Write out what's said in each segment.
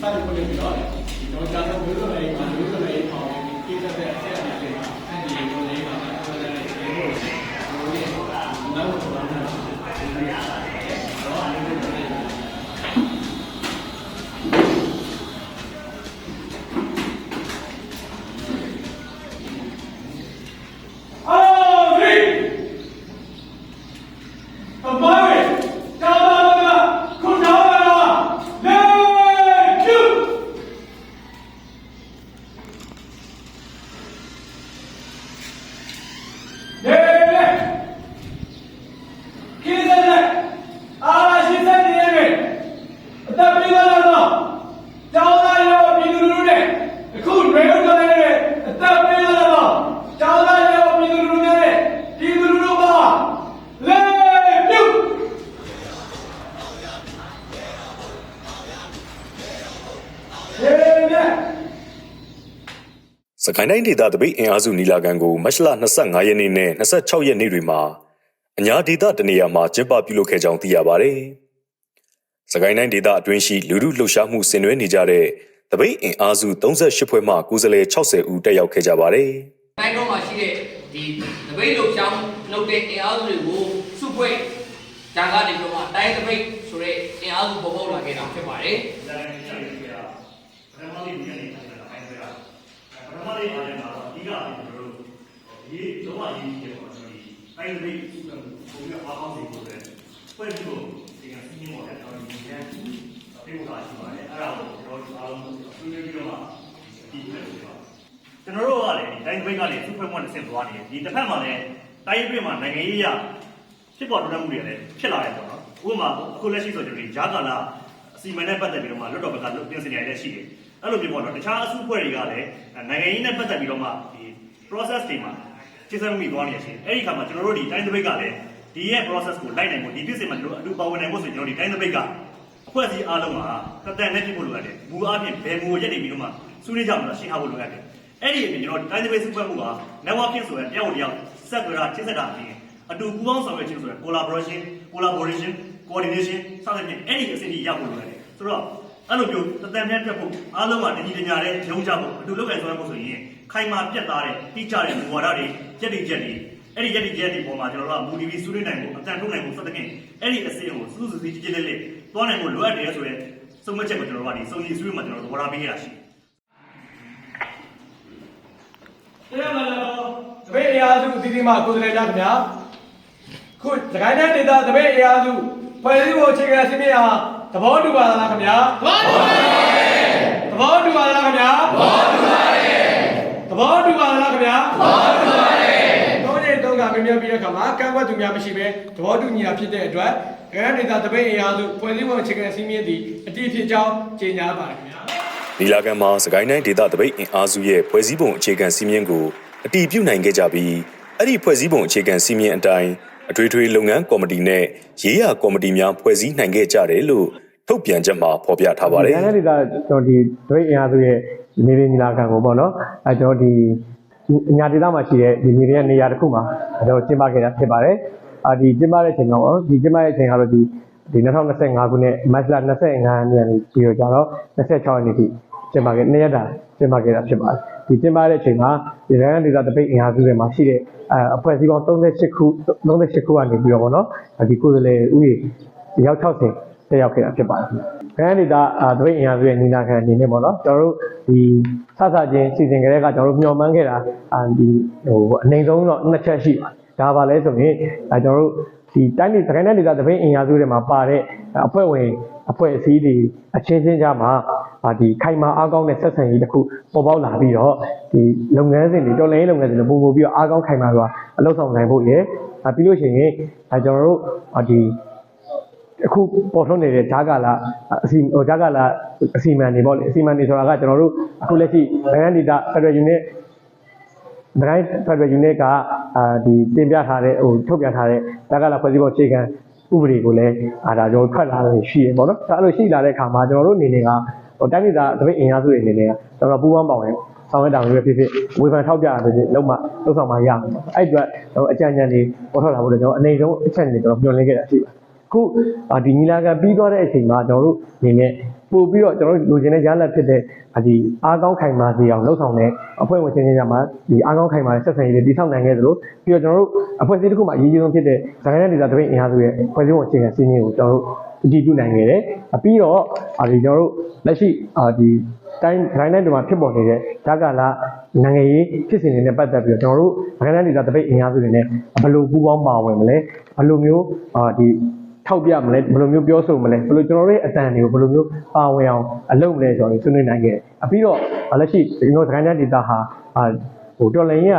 စတင်ဖွင့်ပြီးတော့ကျွန်တော်ကြာတော့မျိုးစုံလေးမှာမျိုးစုံလေးပေါ့ကိစ္စတဲ့အဆက်အသွယ်မှာအဲဒီလိုလေးမှာဆက်လက်နေလို့ဒီလိုနောက်တော့နားတော့အဲ့ဒီလိုလေးအားဖြင့်အမိုင်းတာတာကခွန်တော်ရလေကျူလေလေကိစ္စနဲ့အာရှိစတဲ့နေမယ်အတပိလာတော့ကျောင်းသားရောပြည်သူလူထုနဲ့အခုရေဦးတော်နဲ့အတပိလာတော့ကျောင်းသားရောပြည်သူလူထုနဲ့ပြည်သူလူထုပါလေပြု ရေလေ စ ကိုင်းတိုင်းဒေသတပိတ်အင်အားစုနီလာခံကိုမတ်လ25ရက်နေ့နဲ့26ရက်နေ့တွေမှာအညာဒေသတနေရာမှာကျင်းပပြုလုပ်ခဲ့ကြောင်းသိရပါတယ်။စကိုင်းတိုင်းဒေသအတွင်းရှိလူမှုလှုပ်ရှားမှုဆင်နွှဲနေကြတဲ့တပိတ်အင်အားစု38ဖွဲ့မှကိုယ်စားလှယ်60ဦးတက်ရောက်ခဲ့ကြပါတယ်တိုင်းတော့မှာရှိတဲ့ဒီတပိတ်လှုပ်ရှားမှုလုပ်တဲ့အင်အားစုတွေကိုစုဖွဲ့ဒါကနေပြီးတော့မှတိုင်းတပိတ်ဆိုတဲ့အင်အားစုပေါ်ပေါက်လာခဲ့တာဖြစ်ပါတယ် ဒါလည်းဆက်ပြီးပြရပထမလေးဒီနေ့ထိုင်တာခိုင်းပြရပထ မလေးအားလည်းမှာအဓိကကျွန်တော်တို့ဒီတော့အရေးကြီးတယ်ပေါ့ကျွန်တော်ဒီတိုင်းလေးပုံပြီးအားကောင်းစေဖို့လည်းဖွဲ့ပြီးတော့ဒီကစီးမော်တဲ့တော်ဒီဉာဏ်ပြေဖို့တာရှိပါတယ်အဲ့ဒါကိုကျွန်တော်တို့အားလုံးဆွေးနွေးပြီးတော့မှဒီလိုဖြစ်ပါကျွန်တော်တို့ကလည်းတိုင်းဘိတ်ကလည်းစုဖွဲ့မှုနဲ့ဆင့်သွားနေတယ်ဒီတစ်ဖက်မှာလည်းတိုင်းဘိတ်မှာနိုင်ငံရေးရဖြစ်ပေါ်တိုးတက်မှုတွေလည်းဖြစ်လာတယ်ပေါ့နော်ဥပမာအခုလက်ရှိဆိုကျွန်တော်ဒီဂျာကာလာအစီအမံနဲ့ပတ်သက်ပြီးတော့မှလွတ်တော်ဘက်ကလွတ်ပြင်ဆင်ရတဲ့ရှိတယ်။ အဲ့လိုမျိုးပေါ့နော်တခြားအစုအဖွဲ့တွေကလည်းနိုင်ငံရေးနဲ့ပတ်သက်ပြီးတော့မှဒီ process တွေမှာကျေစံမိသွားနေရရှိတယ်။အဲ့ဒီခါမှာကျွန်တော်တို့ဒီတိုင်းသပိတ်ကလည်းဒီရဲ့ process ကိုလိုက်နိုင်ဖို့ဒီပြစ်စင်မှာကျွန်တော်အတူပါဝင်နိုင်ဖို့ဆိုရင်ကျွန်တော်ဒီတိုင်းသပိတ်ကအဖွဲ့အစည်းအားလုံးမှာတသက်နဲ့ဖြစ်ဖို့လိုအပ်တယ်။မူအားဖြင့်ဘယ်မူရက်နေပြီးတော့မှစုနေကြမှာရှင်းထားဖို့လိုအပ်တယ်။အဲ့ဒီအပြင်ကျွန်တော်တိုင်းသပိတ်စုဖွဲ့မှုက networking ဆိုတဲ့တယောက်တယောက်ဆက်ကြတာချင်းဆက်တာအပြင်အတူပူးပေါင်းဆောင်ရွက်ခြင်းဆိုတဲ့ collaboration collaboration coordination စသဖြင့်အဲ့ဒီအစီအစဉ်ရောက်ဖို့လိုတယ်ဆိုတော့ အဲ့လိုမျိုးတသက်မြတ်တက်ဖို့အားလုံးကတညီတညာတဲ့ရုံးကြဖို့အတူလုပ်ကိုင်ဆောင်ရွက်ဖို့ဆိုရင်ခိုင်မာပြတ်သားတဲ့တိကျတဲ့မူဝါဒတွေရက်တိချက်တွေအဲ့ဒီရက်တိချက်တွေပေါ်မှာကျွန်တော်တို့ကမူတီဗီဆွေးနွေးနိုင်ဖို့အတန်ထုတ်နိုင်ဖို့စသဖြင့်အဲ့ဒီအစီအစဉ်ကိုစူးစူးစီးကြည်ကြည်လေးလေးတွားနိုင်ဖို့လိုအပ်တယ်ဆိုတဲ့ဆုံးမချက်ကိုကျွန်တော်တို့ကဒီစုံညီဆွေးနွေးမှာကျွန်တော်တို့သဘောထားပေးရတာရှိတယ်တရားလာတော့တပည့်အရာစုအသီးသီးမှကိုယ်စားလှယ်ကြခင်ဗျာခုစကိုင်းတိုင်းဒေသတပည့်အရာစုဖွဲ့စည်းဖို့အခြေခံစည်းမျဉ်းဟာ သဘောတူပါလားခင်ဗျာသဘောတူပါလားခင်ဗျာသဘောတူပါတယ်သဘောတူပါလားခင်ဗျာသဘောတူပါတယ်သုံးချိန်သုံးကမမြတ်ပြီးတဲ့အခါမှာကန့်ကွက်သူများမရှိဘဲသဘောတူညီတာဖြစ်တဲ့အတွက်စကိုင်းဒေသတပည့်အရာစုဖွဲ့စည်းဖို့အခြေခံစည်းမျဉ်းသည်အတိဖြစ်ကြောင်းကြေညာပါတယ်ခင်ဗျာ။နီလာခံမှာစကိုင်းတိုင်းဒေသတပိတ်အင်အားစုရဲ့ဖွဲ့စည်းပုံအခြေခံစည်းမျဉ်းကိုအတည်ပြုနိုင်ခဲ့ကြပြီးအဲ့ဒီဖွဲ့စည်းပုံအခြေခံစည်းမျဉ်းအတိုင်း အထွေထွေလုပ်ငန်းကော်မတီနဲ့ရေးရာကော်မတီများဖွဲ့စည်းနိုင်ခဲ့ကြတယ်လို့ထုတ်ပြန်ချက်မှာဖော်ပြထားပါတယ်ဒီကနေ့ဒေသကျွန်တော်ဒီဒိတ်အင်အားစုရဲ့နေပြည်တော်ခံကိုပေါ့နော်အဲကျွန်တော်ဒီအညာဒေသမှာရှိတဲ့ဒီနေပြည်တော်နေရာတစ်ခုမှာကျွန်တော်ကျင်းပခဲ့တာဖြစ်ပါတယ်အာဒီကျင်းပတဲ့အချိန်ကပေါ့နော်ဒီကျင်းပတဲ့အချိန်ကတော့ဒီဒီ2025ခုနှစ်မတ်လ25ရက်နေ့ပြီးတော့ကြတော့26ရက်နေ့ထိကျင်းပခဲ့နှစ်ရက်တာကျင်းပခဲ့တာဖြစ်ပါတယ် ဒီကျင်းပတဲ့အချိန်မှာဒီရန်ဒေသတပိတ်အင်အားစုတွေမှာရှိတဲ့အဲအဖွဲ့အစည်းပေါင်း38ခု38ခုကနေပြီးတော့ပေါ့နော်ဒီကိုယ်စားလှယ်ဥယျာဉ်ရောက်60တက်ရောက်ခဲ့တာဖြစ်ပါတယ်။ခရမ်းဒေတာအာတပိတ်အင်အားစုရဲ့ညီနာခံအနေနဲ့ပေါ့နော်ကျွန်တော်တို့ဒီဆဆချင်းစီစဉ်ကြတဲ့ကကျွန်တော်တို့မျှော်မှန်းခဲ့တာအာဒီဟိုအနေဆုံးတော့နှစ်ချက်ရှိပါတယ်။ဒါပါလဲဆိုရင်အဲကျွန်တော်တို့ ဒီတိုင်းဒေသခိုင်တဲ့ဒေတာတပိတ်အင်အားစုတွေမှာပါတဲ့အဖွဲ့ဝင်အဖွဲ့အစည်းတွေအချင်းချင်းကြားမှာအာဒီခိုင်မာအားကောင်းတဲ့ဆက်ဆံရေးတစ်ခုပေါ်ပေါက်လာပြီးတော့ဒီလုပ်ငန်းစဉ်တွေတော်လိုင်းလုပ်ငန်းစဉ်တွေပုံပုံပြီးတော့အားကောင်းခိုင်မာစွာအလုပ်ဆောင်နိုင်ဖို့ရယ်အဲပြီးလို့ရှိရင်အဲကျွန်တော်တို့အာဒီအခုပေါ်ထွန်းနေတဲ့ဂျာကာလာအစီဟိုဂျာကာလာအစီမံနေပေါ့လေအစီမံနေဆိုတာကကျွန်တော်တို့အခုလက်ရှိနိုင်ငံဒေသ Federal Unit နို င်ငံ Federal Unit ကအာဒီတင်ပြထားတဲ့ဟိုထုတ်ပြန်ထားတဲ့ဂျာကာလာဖွဲ့စည်းပုံအခြေခံဥပဒေကိုလည်းအာဒါကျွန်တော်ထွက်လာလို့ရှိရပေါ့နော်ဒါအဲ့လိုရှိလာတဲ့အခါမှာကျွန်တော်တို့အနေနဲ့ကဟိုတိုင်းဒေသတပိတ်အင်အားစုတွေအနေနဲ့ကကျွန်တော်ပူးပေါင်းပါဝင်ဆောင်ရွက်တာမျိုးပဲဖြစ်ဖြစ်ဝေဖန်ထောက်ပြတာဖြစ်ဖြစ်လုံးဝလုံးဆောင်မှရမှာပေါ့အဲ့အတွက်ကျွန်တော်အကြံဉာဏ်တွေပေါ်ထွက်လာဖို့လည်းကျွန်တော်အနေဆုံးအချက်တွေကျွန်တော်ညွှန်လင်းခဲ့တာရှိပါတယ် ခုအာဒီညီလာခံပြီးသွားတဲ့အချိန်မှာကျွန်တော်တို့အနေနဲ့ပို့ပြီးတော့ကျွန်တော်တို့လိုချင်တဲ့ရလဒ်ဖြစ်တဲ့ဒီအားကောင်းခိုင်မာစေအောင်လှုပ်ဆောင်တဲ့အဖွဲ့ဝင်ချင်းချင်းကြမှာဒီအားကောင်းခိုင်မာတဲ့ဆက်ဆံရေးတွေတည်ဆောက်နိုင်ခဲ့သလိုပြီးတော့ကျွန်တော်တို့အဖွဲ့အစည်းတစ်ခုမှာအရေးကြီးဆုံးဖြစ်တဲ့ဇာတ်ရိုင်းဒေတာတပိတ်အင်အားစုရဲ့ဖွဲ့စည်းပုံအခြေခံစည်းမျဉ်းကိုကျွန်တော်တို့အတည်ပြုနိုင်ခဲ့တယ်အပြီးတော့ဒီကျွန်တော်တို့လက်ရှိအာဒီတိုင်းဒိုင်းတိုင်းတွေမှာဖြစ်ပေါ်နေတဲ့ဓာတ်ကလာနိုင်ငံရေးဖြစ်စဉ်တွေနဲ့ပတ်သက်ပြီးတော့ကျွန်တော်တို့နိုင်ငံဒေတာတပိတ်အင်အားစုတွေနဲ့ဘယ်လိုပူးပေါင်းပါဝင်မလဲဘယ်လိုမျိုးအာဒီ ထောက်ပြမလဲဘယ်လိုမျိုးပြောဆိုမလဲဘယ်လိုကျွန်တော်တို့ရဲ့အတန်တွေကိုဘယ်လိုမျိုးပါဝင်အောင်အလုပ်မလဲဆိုတော့ဆွေးနွေးနိုင်ခဲ့တယ်အပြီးတော့လက်ရှိကျွန်တော်ဒိုင်းတိုင်းဒေတာဟာအာဟိုတော်လိုင်းကြီး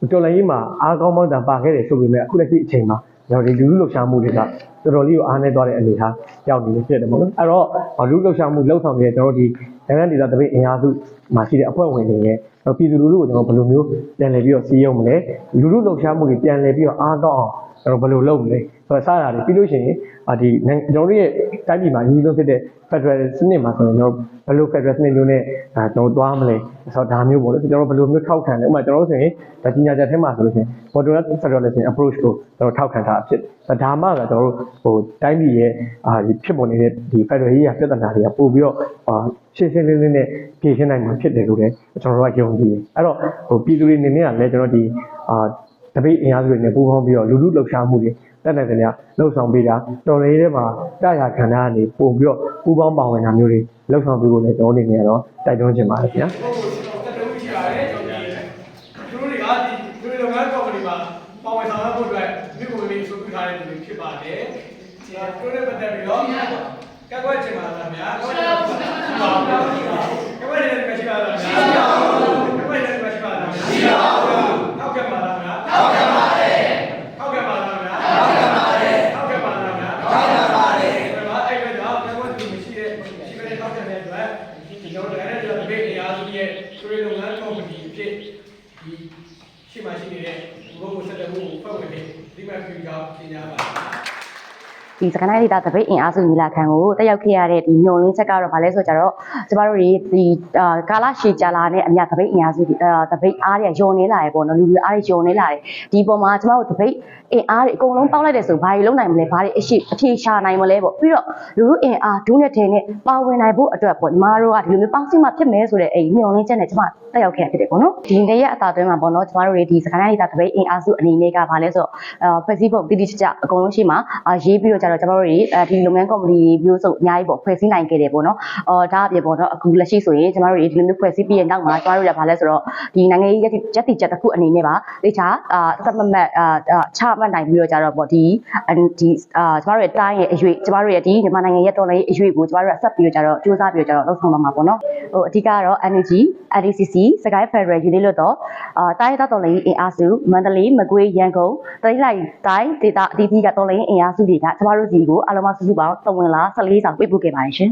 ကတော်လိုင်းကြီးမှာအားကောင်းမှန်းတန်ပါခဲ့တယ်ဆိုပေမဲ့အခုလက်ရှိအချိန်မှာကျွန်တော်ဒီလူလူလှုပ်ရှားမှုတွေကတော်တော်လေးကိုအားနည်းသွားတဲ့အနေအထားရောက်နေဖြစ်တယ်ပေါ့နော်အဲ့တော့လူလူလှုပ်ရှားမှုလှုပ်ဆောင်နေတဲ့ကျွန်တော်တို့ဒီနိုင်ငံဒေသတပိတ်အင်အားစုမှာရှိတဲ့အဖွဲ့ဝင်တွေရဲ့ပြည်သူလူထုကိုကျွန်တော်ဘယ်လိုမျိုးပြန်လည်ပြီးတော့စီးရုံမလဲလူလူလှုပ်ရှားမှုတွေပြန်လည်ပြီးတော့အားကောင်းအောင်ကျွန်တော်ဘယ်လိုလုပ်မလဲဆိုတော့ စတာတွေပြီးလို့ရှိရင်အာဒီကျွန်တော်တို့ရဲ့တိုင်းပြည်မှာရည်လို့ဖြစ်တဲ့ Federal စနစ်မှာဆိုရင်ကျွန်တော်ဘယ်လို Federal စနစ်မျိုးနဲ့အာကျွန်တော်သွားမလဲဆိုတော့ဒါမျိုးပေါ့လေကျွန်တော်ဘယ်လိုမျိုးထောက်ခံလဲဥပမာကျွန်တော်တို့ဆိုရင်ဒါကြီးညာချက်ထဲမှာဆိုလို့ရှိရင် Modular Federalism approach ကိုကျွန်တော်ထောက်ခံတာဖြစ်ဒါမှကကျွန်တော်တို့ဟိုတိုင်းပြည်ရဲ့အာဒီဖြစ်ပေါ်နေတဲ့ဒီ Federal ရေးရပြဿနာတွေကပို့ပြီးတော့အာရှင်းရှင်းလင်းလင်းနဲ့ဖြေရှင်းနိုင်မှာဖြစ်တယ်လို့လည်းကျွန်တော်တို့ကယုံကြည်တယ်အဲ့တော့ဟိုပြည်သူတွေအနေနဲ့ကလည်းကျွန်တော်ဒီအာတပိတ်အင်အားစုတွေနဲ့ပူးပေါင်းပြီးတော့လူလူလှုပ်ရှားမှုတွေ တက်တဲ့ကြလှုပ်ဆောင်ပေးတာတော်လေးထဲမှာတရားခန္ဓာကနေပို့ပြီးတော့ပူးပေါင်းပါဝင်တာမျိုးတွေလှုပ်ဆောင်ပေးဖို့လည်းကျွန်တော်အနေနဲ့ကတော့တိုက်တွန်းချင်ပါတယ်ခင်ဗျာဟိုတက်တူးရှိပါတယ်ကျွန်တော်ဒီသူတို့တွေကဒီသူတို့လုပ်ငန်းကော်မတီမှာပါဝင်ဆောင်ရွက်ဖို့အတွက်မြို့ကိုလေးဆိုပြထားတဲ့လူတွေဖြစ်ပါတယ်ဒီသူတို့နဲ့ပတ်သက်ပြီးတော့ကက်ကွက်ချင်ပါလားဗျာကက်ကွက်ချင်ပါလားကက်ကွက်နေတဲ့မရှိပါလားဗျာ ഞാൻ ဒီစကနိုင်ဒေတာတပိတ်အင်အားစုညီလာခံကိုတက်ရောက်ခဲ့ရတဲ့ဒီညွန်လင်းချက်ကတော့ဗာလဲဆိုကြတော့ကျမတို့တွေဒီအာကာလရှည်ကြာလာနဲ့အမြတပိတ်အင်အားစုဒီအာတပိတ်အားတွေယုံနေလာရပေါ့နော်လူတွေအားတွေယုံနေလာတယ်ဒီပုံမှာကျမတို့တပိတ်အင်အားတွေအကုန်လုံးပေါက်လိုက်တယ်ဆိုဘာတွေလုံးနိုင်မလဲဘာတွေအရှိအဖြေရှာနိုင်မလဲပေါ့ပြီးတော့လူလူအင်အားဒုနဲ့ထဲနဲ့ပါဝင်နိုင်ဖို့အတွက်ပေါ့ညီမတို့ကဒီလိုမျိုးပေါင်းစည်းမှဖြစ်မယ်ဆိုတဲ့အဲ့ညွန်လင်းချက်နဲ့ကျမတက်ရောက်ခဲ့ဖြစ်တယ်ပေါ့နော်ဒီနေ့ရက်အသာသွင်းမှာပေါ့နော်ကျမတို့တွေဒီစကနိုင်ဒေတာတပိတ်အင်အားစုအနေနဲ့ကဗာလဲဆိုတော့အာဖွဲ့စည်းပုံတိတိကျကျအကုန်လုံးရှိမှာအာရေးပြီးတော့ကြတော့ကျမတို့တွေအဲဒီလုပ်ငန်းကော်မတီမျိုးစုံအများကြီးပေါ့ဖွဲ့စည်းနိုင်ခဲ့တယ်ပေါ့နော်အော်ဒါအပြင်ပေါ့နော်အခုလက်ရှိဆိုရင်ကျမတို့တွေဒီလိုမျိုးဖွဲ့စည်းပြီးရနောက်မှာကျမတို့ရဗာလဲဆိုတော့ဒီနိုင်ငံရေးရက်ရက်တိချက်တစ်ခုအနေနဲ့ပါတေချာအာသတ်မှတ်အာချမှတ်နိုင်ပြီးတော့ကြတော့ပေါ့ဒီဒီအာကျမတို့ရဲ့တိုင်းရဲ့အရွေကျမတို့ရဲ့ဒီမြန်မာနိုင်ငံရဲ့တော်လှန်ရေးအရွေကိုကျမတို့ကဆက်ပြီးတော့ကြတော့စူးစမ်းပြီးတော့ကြတော့လှုပ်ဆောင်တော့မှာပေါ့နော်ဟိုအဓိကကတော့ energy ADCC စကိုင်း Federal Unit လို့တော့အာတိုင်းဒေသတော်လှန်ရေးအင်အားစုမန္တလေးမကွေးရန်ကုန်တိုင်းလိုက်တိုင်းဒေသအသီးသီးကတော်လှန်ရေးအင်အားစုတွေကကျမတို့စီကိုအလုံးမစုစုပေါင်းတဝင်လာ14ဆောင်ပြပို့ခဲ့ပါတယ်ရှင်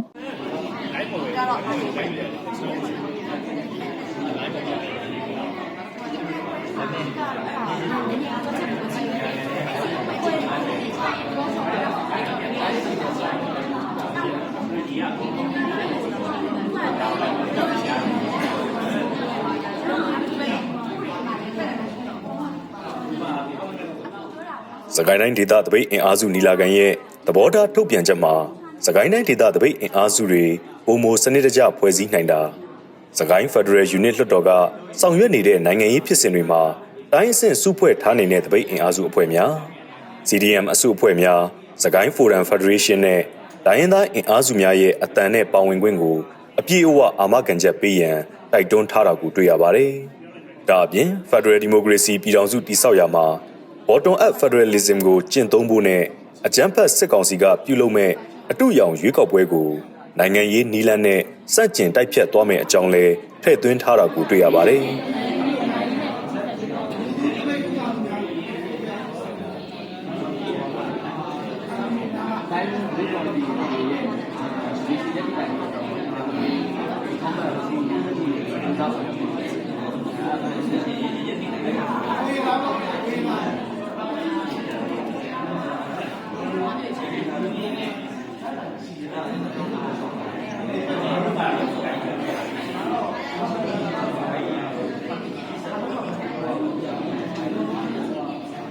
စကိုင်းတိုင်းဒေသတပိတ်အင်အားစုနီလာခံရဲ့သဘောထားထုတ်ပြန်ချက်မှာစကိုင်းတိုင်းဒေသတပိတ်အင်အားစုတွေပုံမစနစ်တကျဖွဲ့စည်းနိုင်တာစကိုင်းဖက်ဒရယ်ယူနစ်လွှတ်တော်ကဆောင်ရွက်နေတဲ့နိုင်ငံရေးဖြစ်စဉ်တွေမှာတိုင်းအဆင့်စုဖွဲ့ထားနေတဲ့တပိတ်အင်အားစုအဖွဲ့များ CDM အစုအဖွဲ့များစကိုင်းဖိုရမ်ဖက်ဒရေးရှင်းနဲ့တိုင်းရင်းသားအင်အားစုများရဲ့အတန်နဲ့ပါဝင်ခွင့်ကိုအပြည့်အဝအာမခံချက်ပေးရန်တိုက်တွန်းထားတာကိုတွေ့ရပါတယ်။ဒါအပြင် Federal Democracy ပြည်ထောင်စုတည်ဆောက်ရာမှာ Bottom Up Federalism ကိုကျင့်သုံးဖို့နဲ့အကြမ်းဖက်စစ်ကောင်စီကပြုလုပ်မဲ့အတူရောင်ရွေးကောက်ပွဲကိုနိုင်ငံရေးနီလန်းနဲ့စန့်ကျင်တိုက်ဖြတ်သွားမယ့်အကြောင်းလဲထည့်သွင်းထားတာကိုတွေ့ရပါတယ်။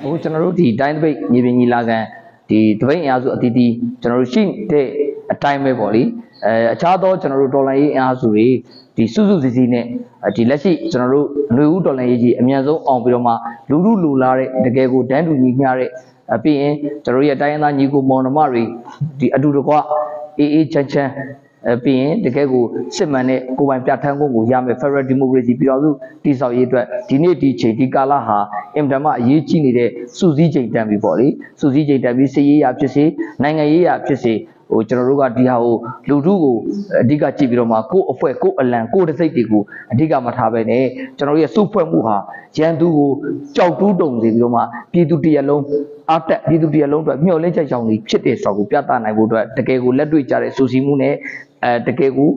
ဟိုကျွန်တော်တို့ဒီတိုင်းတပိတ်ညီပင်ညီလာခံဒီတပိတ်အင်အားစုအတီးတီးကျွန်တော်တို့ရှိတဲ့အတိုင်းပဲပေါ့လေအဲအခြားသောကျွန်တော်တို့ဒေါ်လာရေးအင်အားစုတွေဒီစုစုစည်းစည်းနဲ့ဒီလက်ရှိကျွန်တော်တို့ຫນွေဦးဒေါ်လာရေးကြီးအမြန်ဆုံးအောင်ပြီးတော့မှလူလူလူလာတဲ့တကယ်ကိုတန်းတူညီမျှတဲ့အပြီးရင်ကျွန်တော်တို့ရဲ့တိုင်းရင်းသားညီကိုမောင်နှမတွေဒီအတူတကွအေးအေးချမ်းချမ်း အဲပြီးရင်တကယ်ကိုစစ်မှန်တဲ့ကိုယ်ပိုင်ပြဋ္ဌာန်းခွင့်ကိုရမယ် Federal Democracy ပြည်တော်စုတည်ဆောက်ရေးအတွက်ဒီနေ့ဒီချိန်ဒီကာလဟာအင်တမအရေးကြီးနေတဲ့စုစည်းချိန်တန်ပြီပေါ့လေစုစည်းချိန်တန်ပြီးစစ်ရေးရာဖြစ်စေနိုင်ငံရေးရာဖြစ်စေဟိုကျွန်တော်တို့ကဒီဟာကိုလူထုကိုအဓိကကြည့်ပြီးတော့မှကိုယ့်အဖွဲ့ကိုယ့်အလံကိုယ့်တစ်စိတ်တွေကိုအဓိကမထားပဲနဲ့ကျွန်တော်တို့ရဲ့စုဖွဲ့မှုဟာရန်သူကိုကြောက်တူးတုံစေပြီးတော့မှပြည်သူတရက်လုံးအတက်ပြည်သူတရက်လုံးအတွက်မျှော်လင့်ချက်ကြောင့်ဒီဖြစ်တဲ့ဆိုကိုပြသနိုင်ဖို့အတွက်တကယ်ကိုလက်တွေ့ကြတဲ့စူစီမှုနဲ့ အဲတကယ်ကို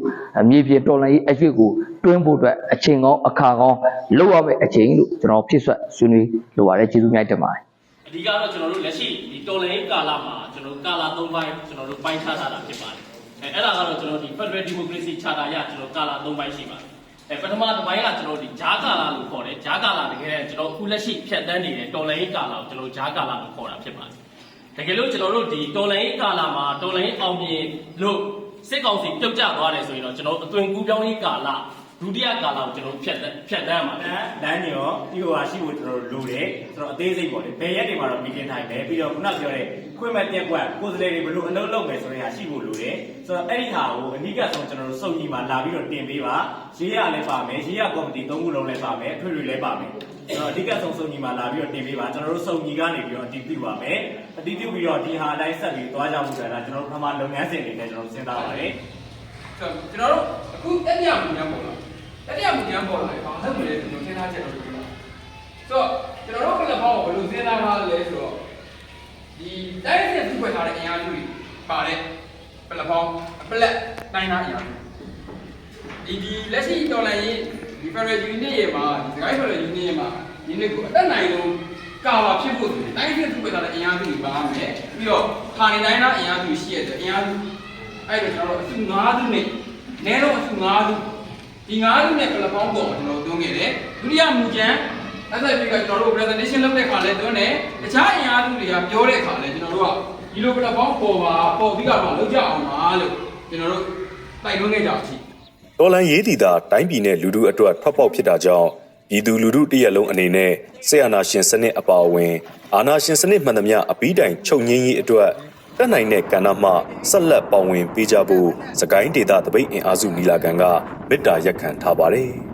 မြေပြင်တော်လှန်ရေးအရွေ့ကိုတွင်းဖို့အတွက်အချိန်ကောင်းအခါကောင်းလုပ်ရမယ့်အချိန်လို့ကျွန်တော်ဖြစ်ဆွတ်ဆွေးနွေးလိုပါတယ်ကျေးဇူးများတင်ပါတယ်အဓိကတော့ကျွန်တော်တို့လက်ရှိဒီတော်လိုင်းကာလမှာကျွန်တော်တို့ကာလ၃ပိုင်းကျွန်တော်တို့ပိုင်းခြားထားတာဖြစ်ပါတယ်အဲအဲ့ဒါကတော့ကျွန်တော်ဒီ Federal Democracy Charter ရကျွန်တော်ကာလ၃ပိုင်းရှိပါတယ်အဲပထမတစ်ပိုင်းကကျွန်တော်ဒီဂျားကာလလို့ခေါ်တယ်ဂျားကာလတကယ်ကျွန်တော်အခုလက်ရှိဖြတ်တန်းနေတဲ့တော်လိုင်းကာလကိုကျွန်တော်ဂျားကာလလို့ခေါ်တာဖြစ်ပါတယ်တကယ်လို့ကျွန်တော်တို့ဒီတော်လိုင်းကာလမှာတော်လိုင်းအောင်မြင်လို့ စစ်ကောင်စီပြုတ်ကျသွားတယ်ဆိုရင်တော့ကျွန်တော်အသွင်ကူးပြောင်းရေးကာလဒုတိယကာလကိုကျွန်တော်ဖြတ်တန်းဖြတ်တန်းရမှာဖြစ်ပါတယ်လမ်းညောဒီဟိုဟာရှိဖို့ကျွန်တော်တို့လိုတယ်ဆိုတော့အသေးစိတ်ပေါ့လေဘယ်ရက်တွေမှာတော့မီတင်ထိုင်မယ်ပြီးတော့ခုနပြောတဲ့ခွင့်မဲ့ပြက်ကွက်ကိုယ်စလဲတွေဘယ်လိုအလုပ်လုပ်မယ်ဆိုတဲ့ဟာရှိဖို့လိုတယ်ဆိုတော့အဲ့ဒီဟာကိုအနိကဆုံးကျွန်တော်တို့စုံကြီးမှာလာပြီးတော့တင်ပေးပါရေးရလည်းပါမယ်ရေးရကော်မတီ၃ခုလုံးလည်းပါမယ်အထွေထွေလည်းပါမယ် အဲ့တော့အဓိကဆုံးစုံကြီးမှာလာပြီးတော့တင်ပေးပါကျွန်တော်တို့စုံကြီးကနေပြီးတော့အတည်ပြုပါမယ်အတည်ပြုပြီးတော့ဒီဟာအတိုင်းဆက်ပြီးသွားကြမှုဆိုတာကျွန်တော်တို့ပထမလုပ်ငန်းစဉ်တွေနဲ့ကျွန်တော်တို့စဉ်းစားပါတယ်ဆိုတော့ကျွန်တော်တို့အခုတတိယမူညာပေါ်လာတတိယမူညာပေါ်လာဘာလို့လဲကျွန်တော်စဉ်းစားချက်တော့ပြောတာဆိုတော့ကျွန်တော်တို့ကလည်းဘောဘယ်လိုစဉ်းစားထားလဲဆိုတော့ဒီတိုင်းစစ်သူ့ဖွဲ့ထားတဲ့အင်အားစုတွေပါတဲ့ပလက်ဖောင်းပလက်တိုင်းသားအင်အားစုဒီဒီလက်ရှိတော်လိုင်းရေးဒီ Federal Union ရဲ့မှာဒီ Sky Federal Union ရဲ့မှာဒီနေ့ကိုအသက်နိုင်ဆုံးကာဝါဖြစ်ဖို့ဆိုရင်တိုင်းစစ်သူ့ဖွဲ့ထားတဲ့အင်အားစုတွေပါမယ်ပြီးတော့ဌာနေတိုင်းသားအင်အားစုရှိရတဲ့အင်အားစုအဲ့တော့ကျွန်တော်တို့အစု9စုနဲ့နဲတော့အစု9စုဒီ9စုနဲ့ပလက်ဖောင်းပေါ်ကျွန်တော်တို့သွင်းခဲ့တယ်ဒုတိယမူကြမ်း SIP ကကျွန်တော်တို့ presentation လုပ်တဲ့ခါလဲသွင်းတယ်တခြားအင်အားစုတွေကပြောတဲ့ခါလဲကျွန်တော်တို့ကဒီလိုပလက်ဖောင်းပေါ်ပါပေါ်ပြီးတော့လုပ်ကြအောင်ပါလို့ကျွန်တော်တို့တိုက်တွန်းခဲ့ကြအောင်ရှိ တော်လန်ရေးတီတာတိုင်းပြည်နဲ့လူထုအတွက်ထွက်ပေါက်ဖြစ်တာကြောင့်ပြည်သူလူထုတရက်လုံးအနေနဲ့ဆေးအာနာရှင်စနစ်အပါအဝင်အာနာရှင်စနစ်မှန်သမျှအပီးတိုင်ချုပ်ငင်းရေးအတွက်တက်နိုင်တဲ့ကဏ္ဍမှဆက်လက်ပါဝင်ပေးကြဖို့စကိုင်းဒေတာတပိတ်အင်အားစုနီလာခံကမေတ္တာရက်ခံထားပါတယ်။